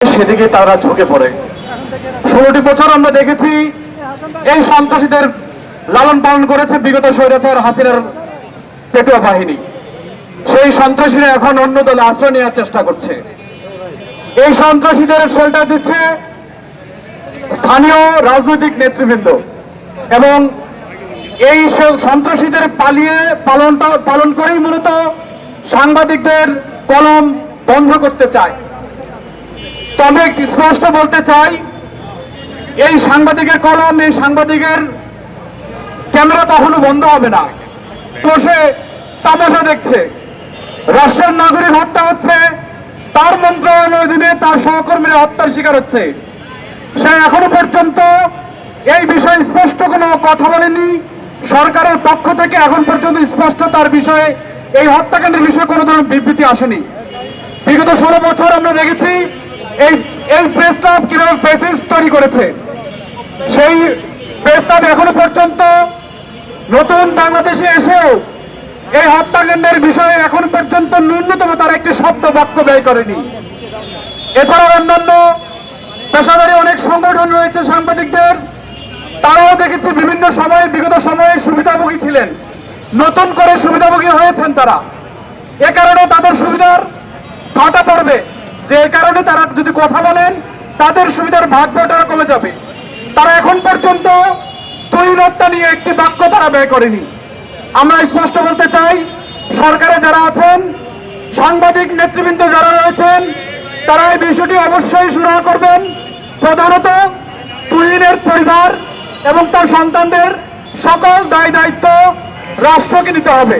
সেদিকে তারা ঝুঁকে পড়ে। ষোলোটি বছর আমরা দেখেছি এই সন্ত্রাসীদের লালন পালন করেছে বিগত স্বৈরাচার হাসিনার পেটুয়া বাহিনী। সেই সন্ত্রাসীরা এখন অন্য দলে আশ্রয় নেওয়ার চেষ্টা করছে। এই সন্ত্রাসীদের শেল্টার দিচ্ছে স্থানীয় রাজনৈতিক নেতৃবৃন্দ এবং এই সন্ত্রাসীদের পালিয়ে পালনটা পালন করেই মূলত সাংবাদিকদের কলম বন্ধ করতে চায়। তবে স্পষ্ট বলতে চাই, এই সাংবাদিকের কলম, এই সাংবাদিকের ক্যামেরা কখনো বন্ধ হবে না। বসে তামাশা দেখছে। রাষ্ট্রের নাগরিক হত্যা হচ্ছে, তার মন্ত্রণালয় অধীনে তার সহকর্মীরা হত্যার শিকার হচ্ছে। সে এখনও পর্যন্ত এই বিষয়ে স্পষ্ট কোনো কথা বলেনি। সরকারের পক্ষ থেকে এখন পর্যন্ত স্পষ্ট তার বিষয়ে এই হত্যাকাণ্ডের বিষয়ে কোনো ধরনের বিবৃতি আসেনি। বিগত ষোলো বছর আমরা দেখেছি এই এই প্রেস ক্লাব কীভাবে ফেসিস তৈরি করেছে? সেই প্রেস ক্লাব এখনও পর্যন্ত নতুন বাংলাদেশে এসেও এই হত্যাকাণ্ডের বিষয়ে এখন পর্যন্ত ন্যূনতম তার একটি শব্দ বাক্য ব্যয় করেনি। এছাড়াও অন্যান্য পেশাদারী অনেক সংগঠন রয়েছে সাংবাদিকদের। তারাও দেখেছি বিভিন্ন সময়ে, বিগত সময়ে সুবিধাভোগী ছিলেন। নতুন করে সুবিধাভোগী হয়েছেন তারা। এ কারণে তাদের সুবিধার ভাটা পড়বে। যে কারণে তারা যদি কথা বলেন, তাদের সুবিধার ভাগ বাটোয়ারা কমে যাবে। তারা এখন পর্যন্ত তৈরত্তা নিয়ে একটি বাক্য তারা ব্যয় করেনি। আমরা স্পষ্ট বলতে চাই, সরকারে যারা আছেন, সাংবাদিক নেতৃবৃন্দ যারা রয়েছেন, তারা এই বিষয়টি অবশ্যই সুরাহা করবেন। প্রধানত তুহিনের পরিবার এবং তার সন্তানদের সকল দায় দায়িত্ব রাষ্ট্রকে নিতে হবে।